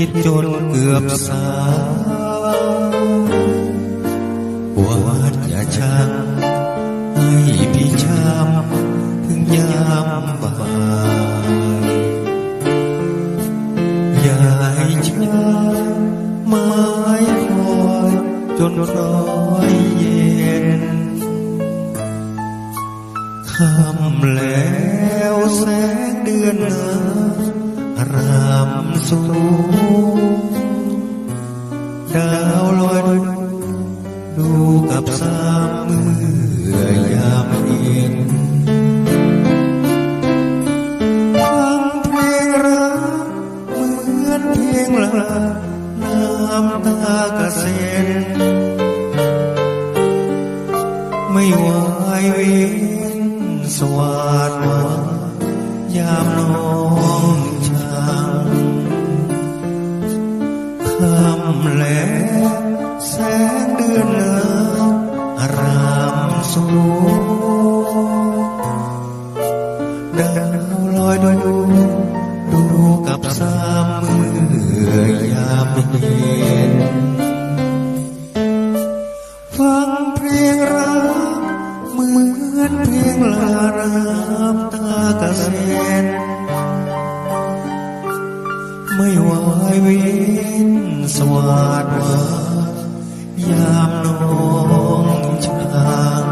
คิดจนเกือบสายวาดอย่าชาให้พี่ช้ำถึงยามบ่ายอย่าให้ช้าไม้คอยจนร้อยเย็นค่ำแล้วแสงเดือนนา รามสูงดาวลอยดูกับสามมือยามเย็นฟังเพลงรักเหมือนเพลงลาน้ำตา สวาดวายามน้องช้าง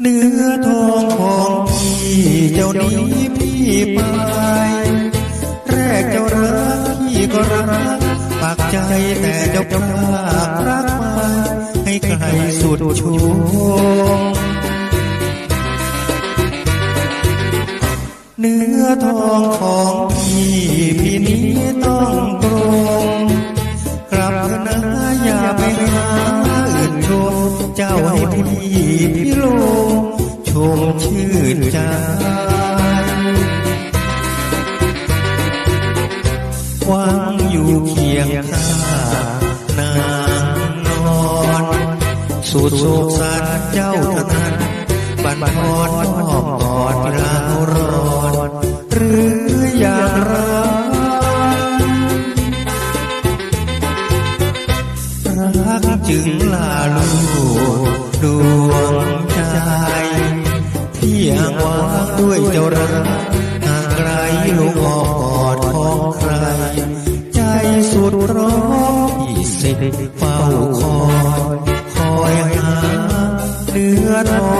เนื้อทองของพี่เจ้านี้พี่ไปากใจแต่เจ้าพลากรักมาให้ใครสุดชูเนื้อทองของพี่ ยงนางนอนสุดโศกสันเจ้าเท่านั้นบันทอนมอบกอดลาร้อนหรืออย่างไรรักจึงลาลูดวงใจที่ยังวางด้วยเจ้ารักห่างไกลลูกออกกอดของใคร ดร้อนที่สิเฝ้าคอย คอยหาเนื้อทอง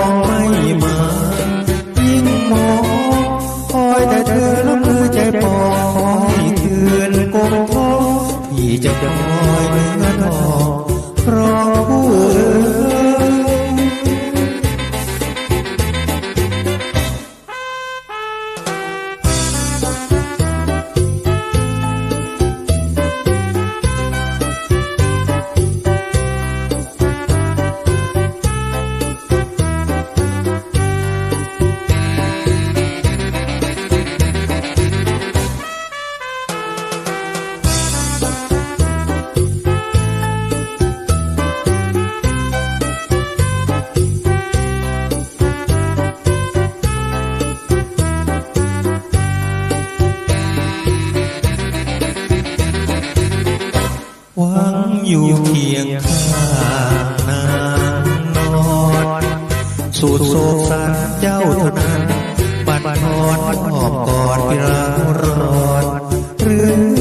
โศกสันเจ้าเท่านั้น บัดทอนมอบกอดเวลารอนเรืออง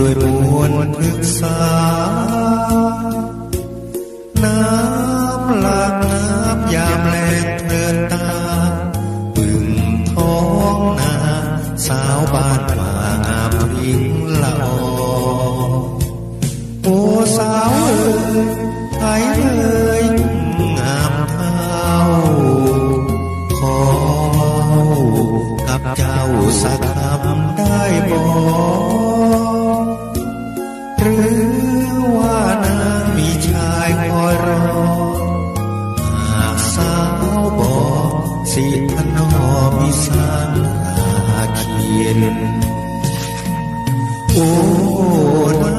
ด้วยปวนพฤกษา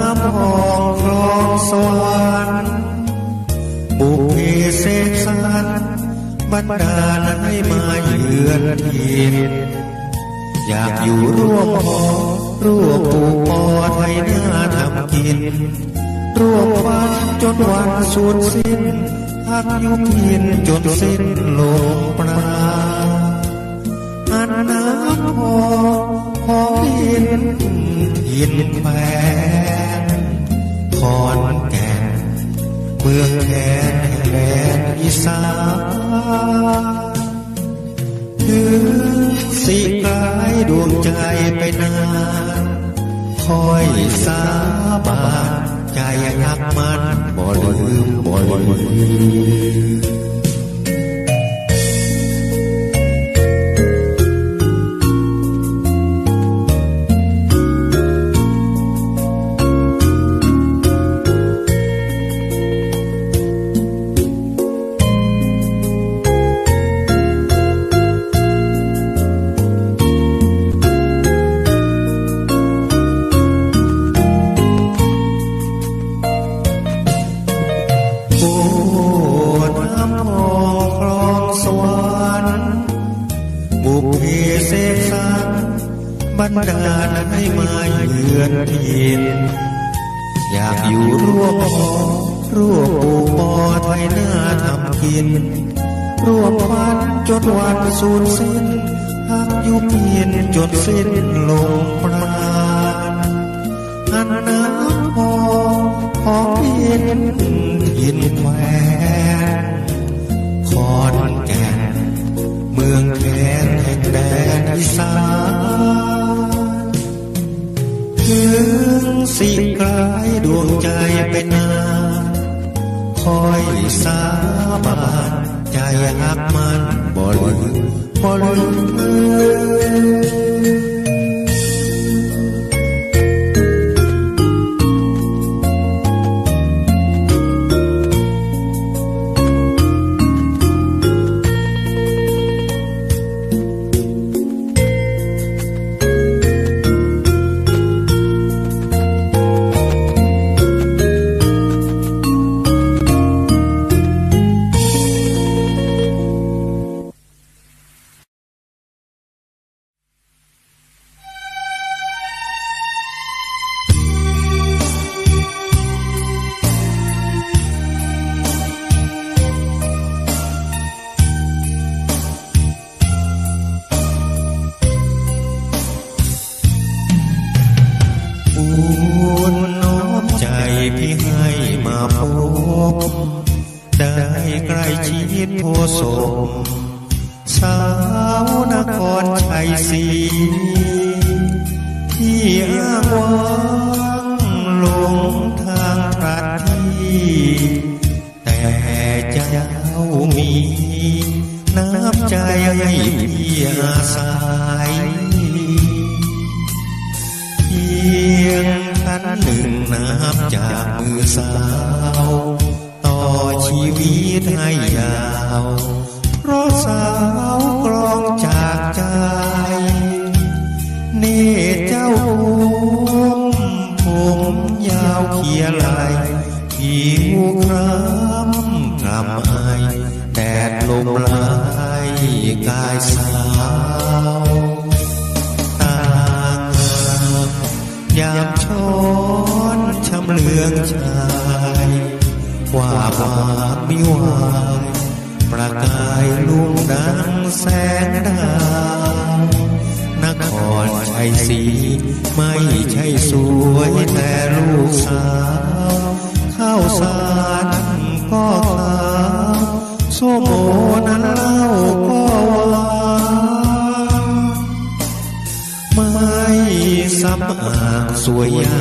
น้ำพองคลองสวรรค์บุพเพเสกสรรบันดาลให้มาเยือนทินอยากอยู่ร่วมพอร่วมปูปอไทยหน้าทำกิน ร่วมวันจนวันสูญสิ้นพักยุพินจนสิ้นลมปราณอันน้ำพอ พอดินทินแฟนขอนแก่นเมืองแคนแห่งแดนอีสานถึงสิกลายดวงใจไปนานคอยสาบานใจยักมันบ่ลืมบ่ลืม บันาลให้มาเยือนทินอยากอยู่ร่วมพอร่วมปูปอไทยหน้าทำกิน ร่วมวันจนวันสูญสิ้นพักยุพินจนสิ้นลมปราณอันน้ำพอพอเพียนทินแคว มบ่ ญน้อมใจพี่ให้มาพบ ได้ใกล้ชิดโพสมสาวนครชัยศรีที่อ้างว้างหลงทางพระที่แต่เจ้ามีน้ำใจให้พี่อาศัย งคันหนึ่งน้ำจากมือสาว ต่อชีวิตให้ยาว เพราะสาวกรองจากใจเนตรเจ้าผมผมยาวเขียไหลผิวคล้ำกล้ำอายแดดลมลายกายสาว เลืองชายว่าบามิวายประกายลุ่มดังแสงดาวนครชัยศรีไม่ใช่สวยแต่ลูกสาวข้าวสารก็ขาวโซโมนั้นเล่าก็วานไม่สำอางสวยยา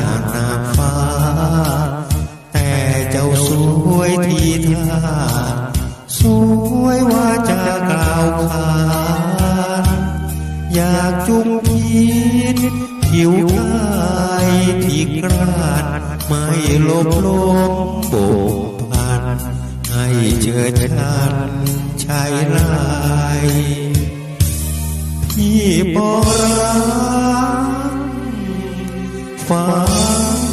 ปรังฟ้า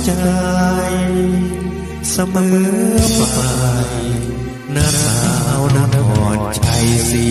ใจ เสมอไปน้าสาวน้าอ่อนใจสี